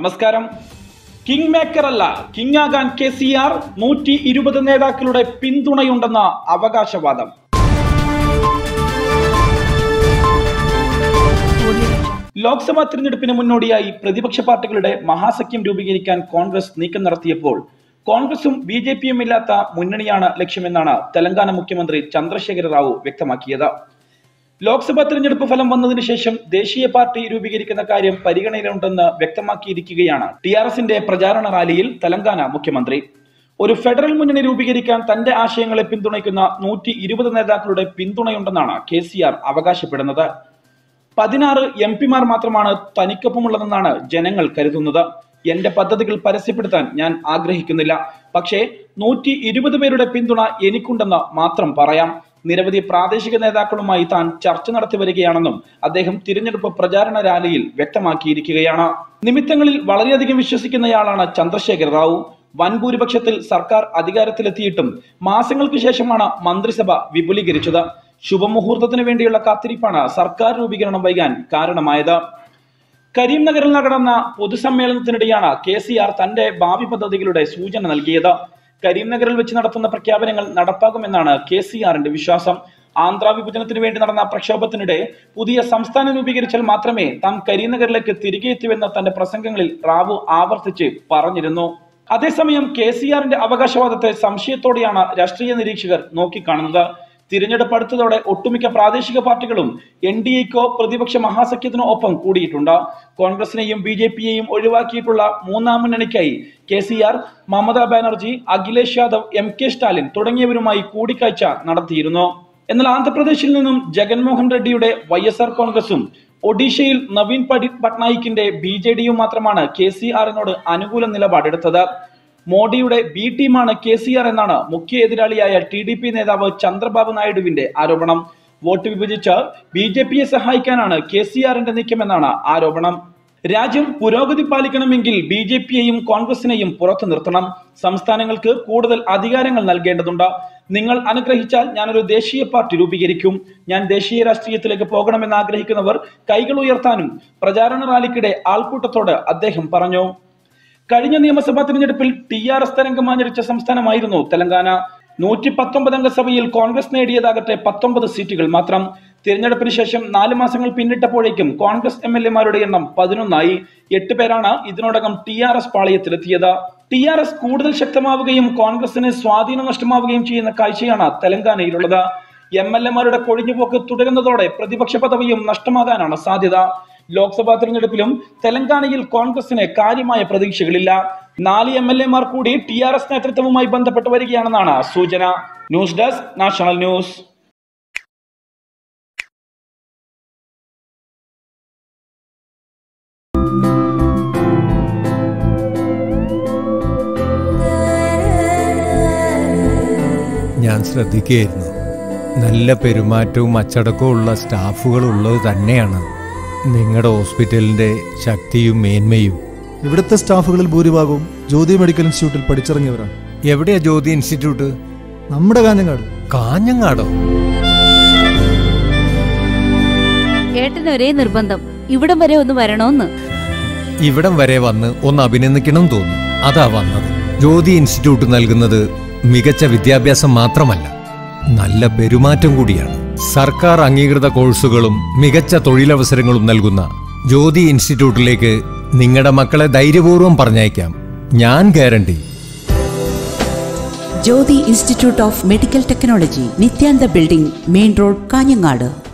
നമസ്കാരം. King maker അല്ല king ആകാൻ കെ സി ആർ നൂറ്റി ഇരുപത് നേതാക്കളുടെ പിന്തുണയുണ്ടെന്ന അവകാശവാദം. ലോക്സഭാ തിരഞ്ഞെടുപ്പിന് മുന്നോടിയായി പ്രതിപക്ഷ പാർട്ടികളുടെ മഹാസഖ്യം രൂപീകരിക്കാൻ കോൺഗ്രസ് നീക്കം നടത്തിയപ്പോൾ കോൺഗ്രസും ബി ജെ പിയും ഇല്ലാത്ത മുന്നണിയാണ് ലക്ഷ്യമെന്നാണ് തെലങ്കാന മുഖ്യമന്ത്രി ചന്ദ്രശേഖര റാവു വ്യക്തമാക്കിയത്. ലോക്സഭാ തിരഞ്ഞെടുപ്പ് ഫലം വന്നതിന് ശേഷം ദേശീയ പാർട്ടി രൂപീകരിക്കുന്ന കാര്യം പരിഗണനയിലുണ്ടെന്ന് വ്യക്തമാക്കിയിരിക്കുകയാണ് ടി ആർ എസിന്റെ പ്രചാരണ റാലിയിൽ തെലങ്കാന മുഖ്യമന്ത്രി. ഒരു ഫെഡറൽ മുന്നണി രൂപീകരിക്കാൻ തന്റെ ആശയങ്ങളെ പിന്തുണയ്ക്കുന്ന നൂറ്റി ഇരുപത് നേതാക്കളുടെ പിന്തുണയുണ്ടെന്നാണ് കെ സി ആർ അവകാശപ്പെടുന്നത്. പതിനാറ് എം പിമാർ മാത്രമാണ് തനിക്കൊപ്പമുള്ളതെന്നാണ് ജനങ്ങൾ കരുതുന്നത്. എന്റെ പദ്ധതികൾ പരസ്യപ്പെടുത്താൻ ഞാൻ ആഗ്രഹിക്കുന്നില്ല. പക്ഷേ നൂറ്റി ഇരുപത് പേരുടെ പിന്തുണ എനിക്കുണ്ടെന്ന് മാത്രം പറയാം. നിരവധി പ്രാദേശിക നേതാക്കളുമായി താൻ ചർച്ച നടത്തി വരികയാണെന്നും അദ്ദേഹം തിരഞ്ഞെടുപ്പ് പ്രചാരണ റാലിയിൽ വ്യക്തമാക്കിയിരിക്കുകയാണ്. നിമിത്തങ്ങളിൽ വളരെയധികം വിശ്വസിക്കുന്നയാളാണ് ചന്ദ്രശേഖർ റാവു. വൻ ഭൂരിപക്ഷത്തിൽ സർക്കാർ അധികാരത്തിലെത്തിയിട്ടും മാസങ്ങൾക്ക് ശേഷമാണ് മന്ത്രിസഭ വിപുലീകരിച്ചത്. ശുഭമുഹൂർത്തത്തിന് വേണ്ടിയുള്ള കാത്തിരിപ്പാണ് സർക്കാർ രൂപീകരണം വൈകാൻ കാരണമായത്. കരീംനഗറിൽ നടന്ന പൊതുസമ്മേളനത്തിനിടെയാണ് കെ സി ആർ തന്റെ ഭാവി പദ്ധതികളുടെ സൂചന നൽകിയത്. കരീംനഗറിൽ വെച്ച് നടത്തുന്ന പ്രഖ്യാപനങ്ങൾ നടപ്പാകുമെന്നാണ് കെ സി ആറിന്റെ വിശ്വാസം. ആന്ധ്ര വിഭജനത്തിന് വേണ്ടി നടന്ന പ്രക്ഷോഭത്തിനിടെ പുതിയ സംസ്ഥാനം രൂപീകരിച്ചാൽ മാത്രമേ താൻ കരീംനഗറിലേക്ക് തിരികെ എത്തിവെന്ന തന്റെ പ്രസംഗങ്ങളിൽ റാവു ആവർത്തിച്ച് പറഞ്ഞിരുന്നു. അതേസമയം കെ സി ആറിന്റെ അവകാശവാദത്തെ സംശയത്തോടെയാണ് രാഷ്ട്രീയ നിരീക്ഷകർ നോക്കിക്കാണുന്നത്. തിരഞ്ഞെടുപ്പ് അടുത്തതോടെ ഒട്ടുമിക്ക പ്രാദേശിക പാർട്ടികളും എൻ ഡി എക്കോ പ്രതിപക്ഷ മഹാസഖ്യത്തിനോ ഒപ്പം കൂടിയിട്ടുണ്ട്. കോൺഗ്രസിനെയും ബി ജെ പിയെയും ഒഴിവാക്കിയിട്ടുള്ള മൂന്നാം മുന്നണിക്കായി K C R Mamata Banerjee Akhilesh Yadav M K Stalin തുടങ്ങിയവരുമായി കൂടിക്കാഴ്ച നടത്തിയിരുന്നു. എന്നാൽ ആന്ധ്രാപ്രദേശിൽ നിന്നും ജഗൻമോഹൻ റെഡ്ഡിയുടെ വൈ എസ് ആർ കോൺഗ്രസും ഒഡീഷയിൽ നവീൻ പടി പട്നായിക്കിന്റെ ബി ജെ ഡിയും മാത്രമാണ് കെ സി ആറിനോട് അനുകൂല നിലപാടെടുത്തത്. മോഡിയുടെ ബി ടീമാണ് കെ സി ആർ എന്നാണ് മുഖ്യ എതിരാളിയായ ടി ഡി പി നേതാവ് ചന്ദ്രബാബു നായിഡുവിന്റെ ആരോപണം. വോട്ട് വിഭജിച്ച് ബി ജെ പിയെ സഹായിക്കാനാണ് കെ സി ആറിന്റെ നീക്കമെന്നാണ് ആരോപണം. രാജ്യം പുരോഗതി പാലിക്കണമെങ്കിൽ ബി ജെ പിയെയും കോൺഗ്രസിനെയും പുറത്തു നിർത്തണം. സംസ്ഥാനങ്ങൾക്ക് കൂടുതൽ അധികാരങ്ങൾ നൽകേണ്ടതുണ്ട്. നിങ്ങൾ അനുഗ്രഹിച്ചാൽ ഞാനൊരു ദേശീയ പാർട്ടി രൂപീകരിക്കും. ഞാൻ ദേശീയ രാഷ്ട്രീയത്തിലേക്ക് പോകണമെന്ന് ആഗ്രഹിക്കുന്നവർ കൈകൾ ഉയർത്താനും പ്രചാരണ റാലിക്കിടെ ആൾക്കൂട്ടത്തോട് അദ്ദേഹം പറഞ്ഞു. കഴിഞ്ഞ നിയമസഭാ തിരഞ്ഞെടുപ്പിൽ ടി ആർ എസ് തരംഗം ആഞ്ഞടിച്ച സംസ്ഥാനമായിരുന്നു തെലങ്കാന. നൂറ്റി പത്തൊമ്പത് അംഗസഭയിൽ കോൺഗ്രസ് നേടിയതാകട്ടെ പത്തൊമ്പത് സീറ്റുകൾ മാത്രം. തിരഞ്ഞെടുപ്പിന് ശേഷം നാല് മാസങ്ങൾ പിന്നിട്ടപ്പോഴേക്കും കോൺഗ്രസ് എം എൽ എമാരുടെ എണ്ണം പതിനൊന്നായി. എട്ട് പേരാണ് ഇതിനോടകം ടി ആർ എസ് പാളയത്തിലെത്തിയത്. ടി ആർ എസ് കൂടുതൽ ശക്തമാവുകയും കോൺഗ്രസിന് സ്വാധീനം നഷ്ടമാവുകയും ചെയ്യുന്ന കാഴ്ചയാണ് തെലങ്കാനയിലുള്ളത്. എം എൽ എമാരുടെ കൊഴിഞ്ഞുപോക്ക് തുടരുന്നതോടെ പ്രതിപക്ഷ പദവിയും നഷ്ടമാകാനാണ് സാധ്യത. ലോക്സഭാ തെരഞ്ഞെടുപ്പിലും തെലങ്കാനയിൽ കോൺഗ്രസിന് കാര്യമായ പ്രതീക്ഷകളില്ല. നാല് എം എൽ എമാർ കൂടി ടി ആർ എസ് നേതൃത്വവുമായി ബന്ധപ്പെട്ട് വരികയാണെന്നാണ് സൂചന. News desk national news. ഞാൻ ശ്രദ്ധിക്കുകയായിരുന്നു. നല്ല പെരുമാറ്റവും സ്റ്റാഫുകൾ തന്നെയാണ്. നിങ്ങളുടെ ഹോസ്പിറ്റലിന്റെ ശക്തിയും മേന്മയും. ഇവിടുത്തെ സ്റ്റാഫുകളിൽ ഭൂരിഭാഗവും ജ്യോതി മെഡിക്കൽ ഇൻസ്റ്റിറ്റ്യൂട്ടിൽ പഠിച്ചിറങ്ങിയവരാണ്. എവിടെയാ ജ്യോതി ഇൻസ്റ്റിറ്റ്യൂട്ട്? നമ്മുടെ കാഞ്ഞങ്ങാട്. കാഞ്ഞങ്ങാടോ? ഏട്ടനൊരേ നിർബന്ധം. ഇവിടം വരെ ഒന്ന് വരണോന്ന്. ഇവിടം വരെ വന്ന് ഒന്ന് അഭിനന്ദിക്കണം തോന്നി. അതാ വന്നത്. ജ്യോതി ഇൻസ്റ്റിറ്റ്യൂട്ട് നൽകുന്നത് മികച്ച വിദ്യാഭ്യാസം മാത്രമല്ല നല്ല പെരുമാറ്റം കൂടിയാണ്. സർക്കാർ അംഗീകൃത കോഴ്സുകളും മികച്ച തൊഴിലവസരങ്ങളും നൽകുന്ന ജ്യോതി ഇൻസ്റ്റിറ്റ്യൂട്ടിലേക്ക് നിങ്ങളുടെ മക്കളെ ധൈര്യപൂർവം പറഞ്ഞയക്കാം. ഞാൻ guarantee. Jyothi institute of medical technology നിത്യാന്ത building main road Kanhangad.